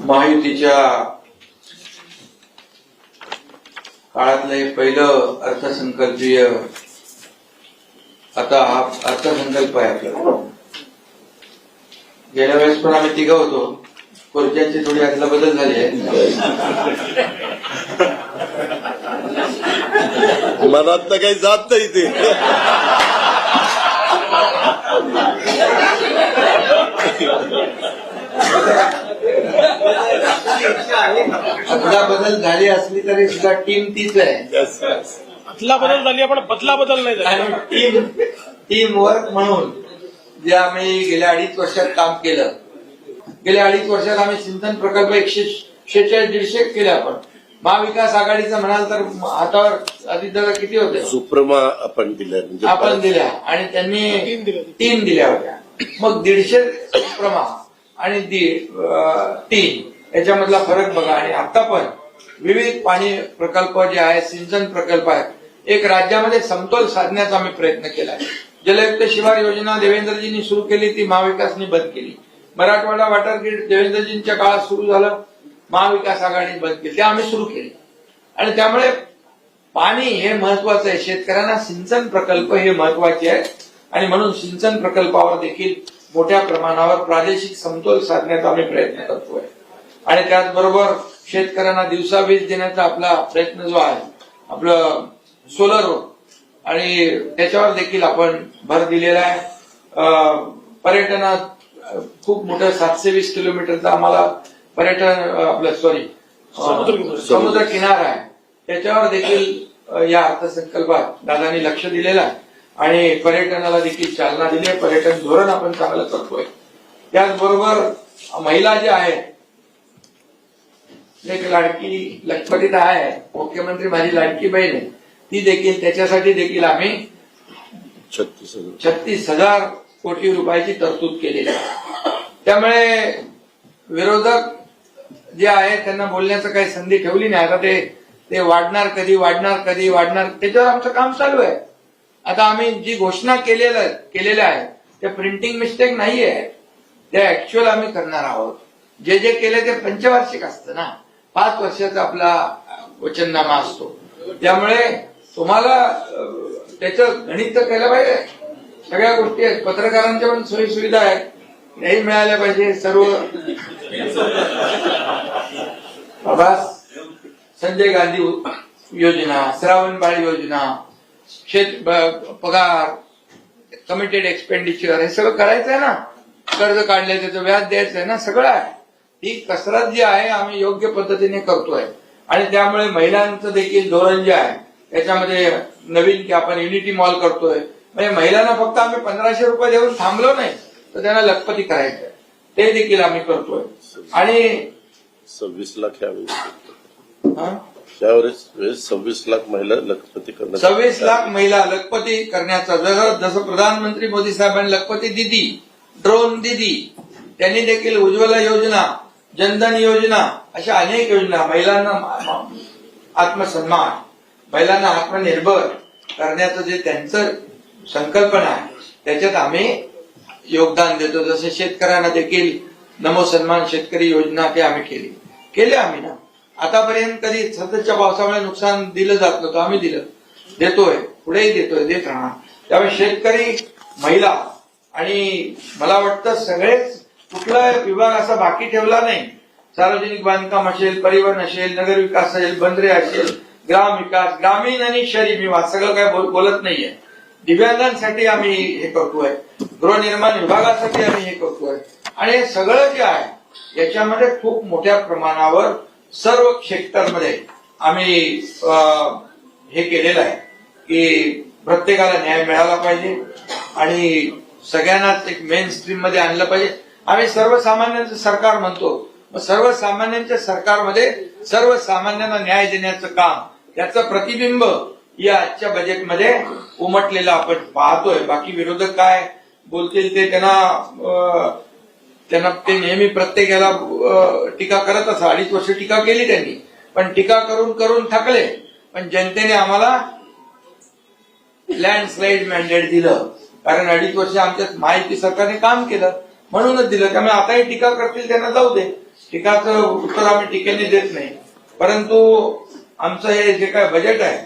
महायुतीच्या काळातलं हे पहिलं अर्थसंकल्पीय आता हा अर्थसंकल्प आहे आपला गेल्या वेळेस पण आम्ही तिघ होतो. खुर्च्यांची थोडी आदला बदल झाली आहे. मनात काही जात नाही ते. बदल झाली असली तरी सुद्धा टीम तीच आहे. अदला बदल झाली पण बदला बदल नाही झाली. आणि टीम टीम वर्क म्हणून जे आम्ही गेल्या अडीच वर्षात काम केलं. गेल्या अडीच वर्षात आम्ही सिंचन प्रकल्प एकशे शेहेचाळीस दीडशे केले आपण महाविकास आघाडीचं म्हणाल तर हातावर आदित्य किती होते? सुप्रमा आपण दिल्या म्हणजे आपण दिल्या. आणि त्यांनी तीन दिल्या. होत्या. मग दीडशे प्रमा आणि दीड तीन. याच्यामधला फरक बघा. आणि आता पण विविध पाणी प्रकल्प जे आहेत सिंचन प्रकल्प आहेत एक राज्यामध्ये समतोल साधण्याचा आम्ही प्रयत्न केला आहे. जलयुक्त शिवार योजना देवेंद्रजींनी सुरू केली ती महाविकासनी बंद केली. मराठवाडा वॉटर ग्रीड देवेंद्रजींच्या काळात सुरू झालं महाविकास आघाडीने बंद केली ते आम्ही सुरू केली. आणि त्यामुळे पाणी हे महत्वाचं आहे. शेतकऱ्यांना सिंचन प्रकल्प हे महत्त्वाचे आहेत. आणि म्हणून सिंचन प्रकल्पावर देखील मोठ्या प्रमाणावर प्रादेशिक समतोल साधण्याचा आम्ही प्रयत्न करतोय. आणि त्याचबरोबर शेतकऱ्यांना दिवसा वीज देण्याचा आपला प्रयत्न जो आहे आपलं सोलर आणि त्याच्यावर देखील आपण भर दिलेला आहे. पर्यटनात खूप मोठं सातशे वीस किलोमीटरचं आम्हाला पर्यटन आपलं सॉरी समुद्र- किनारा. आहे. त्याच्यावर देखील या अर्थसंकल्पात दादांनी लक्ष दिलेलं आहे. आणि पर्यटनाला देखील चालना दिली आहे. पर्यटन धोरण आपण चांगलं करतोय. त्याचबरोबर महिला ज्या आहेत एक लाडकी लखपतीत आहे. मुख्यमंत्री माझी लाडकी बहीण आहे. ती देखील त्याच्यासाठी देखील आम्ही छत्तीस हजार. छत्तीस हजार कोटी रुपयाची तरतूद केलेली आहे. त्यामुळे विरोधक जे आहेत त्यांना बोलण्याचं काही संधी ठेवली नाही. आता ते ते वाढणार कधी वाढणार कधी वाढणार त्याच्यावर आमचं काम चालू आहे. आता आम्ही जी घोषणा केलेलं केलेल्या आहे त्या प्रिंटिंग मिस्टेक नाहीये. त्या ऍक्च्युअल आम्ही करणार आहोत. जे जे केले ते पंचवार्षिक असतं ना. पाच वर्षाचा आपला वचननामा असतो. त्यामुळे तुम्हाला त्याचं गणित तर केलं पाहिजे. सगळ्या गोष्टी आहेत. पत्रकारांच्या पण सोयी सुविधा आहेत. नाही मिळाल्या पाहिजे सर्व. बाबा संजय गांधी योजना श्रावणबाळ योजना शेत पगार कमिटेड एक्सपेंडिचर हे सगळं करायचं आहे ना. कर्ज काढलंय त्याचं व्याज द्यायचं आहे ना सगळं आहे. ही कसरत जी आहे आम्ही योग्य पद्धतीने करतोय. आणि त्यामुळे महिलांचं देखील धोरण जे आहे त्याच्यामध्ये नवीन की आपण युनिटी मॉल करतोय. म्हणजे महिलांना फक्त आम्ही पंधराशे रुपये देऊन थांबलो नाही तर त्यांना लखपती करायचंय. ते देखील आम्ही करतोय. आणि सव्वीस लाख हा? वेळेस सव्वीस लाख महिला लखपती करण्यात सव्वीस लाख महिला लखपती करण्याचा जसं जसं प्रधानमंत्री मोदी साहेबांनी लखपती दिदी ड्रोन दिदी त्यांनी देखील उज्ज्वला योजना जनधन योजना अशा अनेक योजना. महिलांना आत्मसन्मान महिलांना आत्मनिर्भर करण्याचं जे त्यांचं संकल्पना आहे त्याच्यात आम्ही योगदान देतो. जसं शेतकऱ्यांना देखील नमो सन्मान शेतकरी योजना ते आम्ही केली. केले आम्ही ना. आतापर्यंत कधी सततच्या पावसामुळे नुकसान दिलं जात नव्हतं. आम्ही दिलं. देतोय. पुढेही देतोय. देत राहणार. त्यामुळे शेतकरी महिला आणि मला वाटतं सगळेच कुठला विभाग असा बाकी ठेवला नाही. सार्वजनिक बांधकाम असेल परिवहन असेल नगर विकास असेल बंदरे असेल ग्राम विकास ग्रामीण आणि शहरी विभाग सगळं काय बोल- बोलत नाहीये. दिव्यांगांसाठी आम्ही हे करतोय. गृहनिर्माण विभागासाठी आम्ही हे करतोय. आणि हे सगळं जे आहे याच्यामध्ये खूप मोठ्या प्रमाणावर सर्व क्षेत्रांमध्ये आम्ही अं, हे केलेलं आहे की प्रत्येकाला न्याय मिळाला पाहिजे आणि सगळ्यांनाच एक मेन स्ट्रीममध्ये आणलं पाहिजे. आम्ही सर्वसामान्यांचं सरकार म्हणतो. मग सर्वसामान्यांच्या सरकारमध्ये सर्वसामान्यांना न्याय देण्याचं काम याचं प्रतिबिंब या आजच्या बजेटमध्ये उमटलेलं आपण पाहतोय. बाकी विरोधक काय बोलतील ते त्यांना अं, त्यांना ते नेहमी प्रत्येकाला टीका करत असं अडीच वर्ष टीका केली त्यांनी. पण टीका करून करून थकले. पण जनतेने आम्हाला लँडस्लाईड मॅन्डेट दिलं. कारण अडीच वर्ष आमच्या माहिती सरकारने काम केलं. म्हणूनच दिलं. त्यामुळे आताही टीका करतील त्यांना जाऊ दे. टीकाचं उत्तर आम्ही टीकेने देत नाही. परंतु आमचं हे जे काय बजेट आहे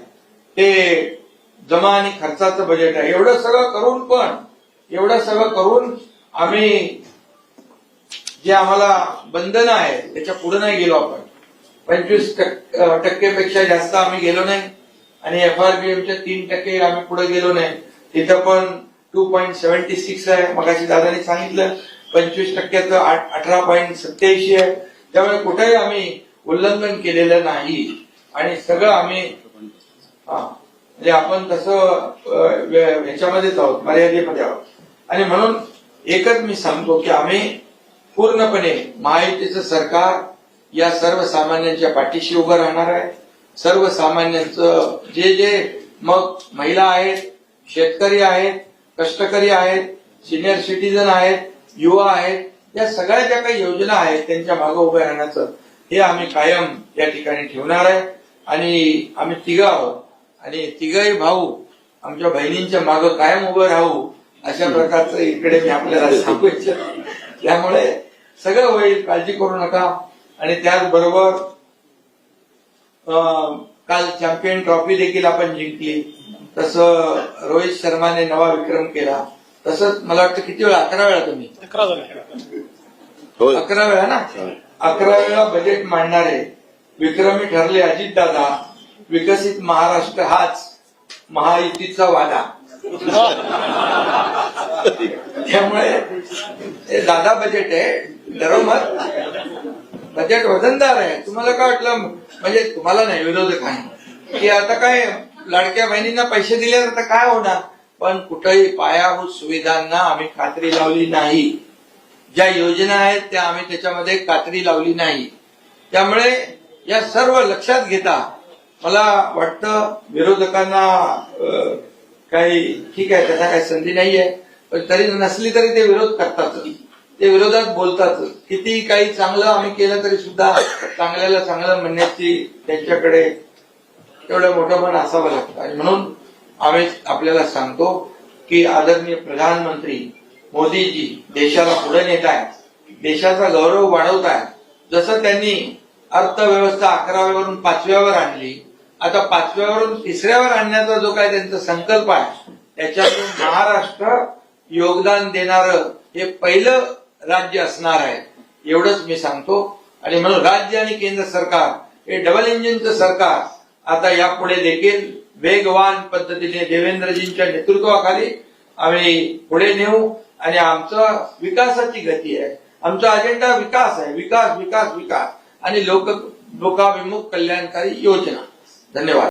ते जमा आणि खर्चाचं बजेट आहे. एवढं सगळं करून पण एवढं सगळं करून आम्ही जे आम्हाला बंधनं आहे त्याच्या पुढे नाही गेलो आपण. पंचवीस टक्के टक्केपेक्षा जास्त आम्ही गेलो नाही. आणि एफ आर बी एमच्या तीन टक्के आम्ही पुढे गेलो नाही. तिथं पण टू पॉईंट सेव्हन्टी सिक्स आहे मगाशी दादानी सांगितलं. पंचवीस टक्क्याचं आठ- अठरा पॉईंट सत्याऐंशी आहे. त्यामुळे कुठेही आम्ही उल्लंघन केलेलं नाही. आणि सगळं आम्ही म्हणजे आपण तसं अं, ह्याच्यामध्येच आहोत मर्यादेमध्ये आहोत. आणि म्हणून एकच मी सांगतो की आम्ही पूर्णपणे महायुतीचं सरकार या सर्वसामान्यांच्या पाठीशी उभं राहणार आहे. सर्वसामान्यांचं जे जे मग महिला आहेत शेतकरी आहेत कष्टकरी आहेत सिनियर सिटीजन आहेत युवा आहेत या सगळ्या ज्या काही योजना आहेत त्यांच्या मागे उभं राहण्याचं हे आम्ही कायम या ठिकाणी ठेवणार आहे. आणि आम्ही तिघं आहोत. आणि तिघही भाऊ आमच्या बहिणींच्या मागे कायम उभं राहू अशा प्रकारचं इकडे मी आपल्याला सांगू इच्छितो. त्यामुळे सगळं होईल काळजी करू नका. आणि त्याचबरोबर अं, काल चॅम्पियन ट्रॉफी देखील आपण जिंकली. तसं रोहित शर्माने नवा विक्रम केला. तसंच मला वाटतं किती वेळा? अकरा वेळा तुम्ही. अकरा वेळा. ना? अकरा वेळा बजेट मांडणारे विक्रमी ठरले अजितदादा विकसित महाराष्ट्र हाच महायुतीचा वादा. त्यामुळे हे दादा बजेट आहे ठरव मत बजेट वजनदार आहे. तुम्हाला काय वाटलं? म्हणजे तुम्हाला नाही विरोधक आहे की आता काय लाडक्या बहिणींना पैसे दिले तर काय होणार? पण कुठेही पायाभूत सुविधांना आम्ही खात्री लावली नाही. ज्या योजना आहेत त्या आम्ही त्याच्यामध्ये कात्री लावली नाही. त्यामुळे या सर्व लक्षात घेता मला वाटतं विरोधकांना काही ठीक आहे त्याचा काही संधी नाहीये पण तरी नसली तरी ते विरोध करतातच ते विरोधात बोलतातच किती काही चांगलं आम्ही केलं तरी सुद्धा चांगल्याला चांगलं म्हणण्याची त्यांच्याकडे तेवढं मोठं मन असावं लागतं. आणि म्हणून आम्ही आपल्याला सांगतो की आदरणीय प्रधानमंत्री मोदीजी देशाला पुढे नेत आहेत देशाचा गौरव वाढवत आहेत. जसं त्यांनी अर्थव्यवस्था अकराव्यावरून पाचव्यावर आणली आता पाचव्यावरून तिसऱ्यावर आणण्याचा जो काय त्यांचा संकल्प आहे त्याच्यातून महाराष्ट्र योगदान देणार हे पहिलं राज्य असणार आहे एवढंच मी सांगतो. आणि म्हणून राज्य आणि केंद्र सरकार हे डबल इंजिनचं सरकार आता यापुढे देखील वेगवान पद्धतीने देवेंद्रजींच्या नेतृत्वाखाली आम्ही पुढे नेऊ आणि आमचा विकासाची गती आहे. आमचा अजेंडा विकास आहे. विकास विकास विकास. आणि लोक लोकाभिमुख कल्याणकारी योजना. धन्यवाद.